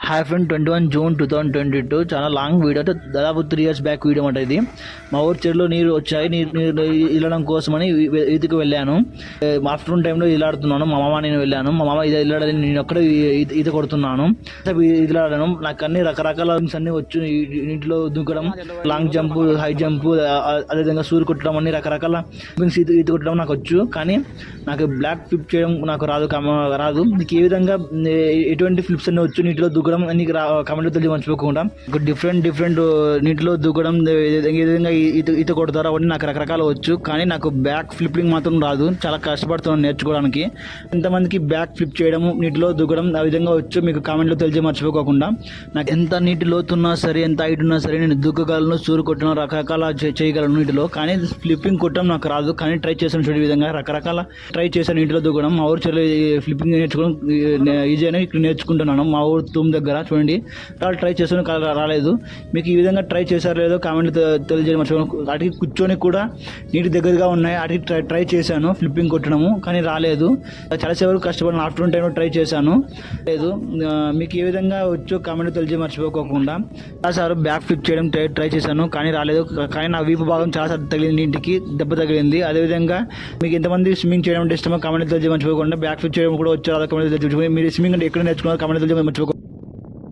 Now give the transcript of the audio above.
Hi friend twenty one June two thousand twenty two చాలా long video అంటే దాదాపు three years back video అంటే ఇది. మా ఊరు చెరువులో నీరు వచ్చాయి. నీరు నీరు ఇల్లడం కోసమని ఇదికి ఈతకు వెళ్ళాను ఆఫ్టర్నూన్ టైంలో ఇలాడుతున్నాను మా మామ నేను వెళ్ళాను. మా మామ ఇది ఇల్లాడని నేను ఒక్కడ ఈత కొడుతున్నాను. ఇదిలాడాను నాకు అన్ని రకరకాల things అన్ని వచ్చు. నీటిలో దూకడం లాంగ్ జంప్ హై జంప్ అదేవిధంగా సూర్యు కొట్టడం అన్ని రకరకాల things ఈత ఈత కొట్టడం నాకు వచ్చు. కానీ నాకు బ్లాక్ ఫ్లిప్ చేయడం నాకు రాదు రాదు. నీకు ఏ విధంగా ఎటువంటి ఫ్లిప్స్ అన్నీ వచ్చు నీటిలో దూకడం నీకు కమెంట్ తెలియ మర్చిపోకుండా డిఫరెంట్ డిఫరెంట్ నీటిలో దూకడం ఏ విధంగా ఈత ఈత కొడతారో అవన్నీ నాకు రకరకాల వచ్చు. కానీ నాకు బ్యాక్ ఫ్లిప్పింగ్ మాత్రం రాదు. చాలా కష్టపడుతున్నాను నేర్చుకోవడానికి. ఎంతమందికి బ్యాక్ ఫ్లిప్ చేయడం నీటిలో దూకడం ఆ విధంగా వచ్చు మీకు కామెంట్లో తెలిసి మర్చిపోకుండా నాకు ఎంత నీటి లోతున్నా సరే ఎంత హైట్ ఉన్నా సరే నేను దూకగలను సూరు కొట్టడం రకరకాల చేయగలను నీటిలో. కానీ ఫ్లిప్పింగ్ కొట్టడం నాకు రాదు. కానీ ట్రై చేశాను చూడే విధంగా రకరకాల ట్రై చేశాను నీటిలో దూకడం మా ఊరు చెల్లి ఫ్లిప్పింగ్ నేర్చుకోవడం ఈజీ అని ఇక్కడ నేర్చుకుంటున్నాను. మా ఊరు జూమ్ దగ్గర చూడండి. వాళ్ళు ట్రై చేశాను రాలేదు. మీకు ఈ విధంగా ట్రై చేశారు లేదో కామెంట్ తెలియజేయడం మర్చిపోయాను వాటికి కూర్చొని కూడా నీటి దగ్గరగా ఉన్నాయి. వాటికి ట్రై ట్రై చేశాను ఫ్లిప్పింగ్ కొట్టడము కానీ రాలేదు. చాలాసేపు కష్టపడిన ఆఫ్టర్నూన్ టైంలో ట్రై చేశాను. లేదు మీకు ఏ విధంగా వచ్చో కామెంట్ తెలియజే మర్చిపోకోకుండా. చాలాసార్లు బ్యాక్ ఫ్లిప్ చేయడం ట్రై ట్రై చేశాను కానీ రాలేదు. కానీ నా వీపు భాగం చాలా తగిలింది నీటికి దెబ్బ తగిలింది. అదేవిధంగా మీకు ఎంతమంది స్విమ్మింగ్ చేయడం అంటే ఇష్టమో కామెంట్ తెలియజే మర్చిపోకుండా. బ్యాక్ ఫ్లిప్ చేయడం కూడా వచ్చారు కామెంట్ తెలియజే మీరు స్విమ్మింగ్ అంటే ఎక్కడ నేర్చుకున్నారు కామెంట్ తెలియజే మర్చిపోకుండా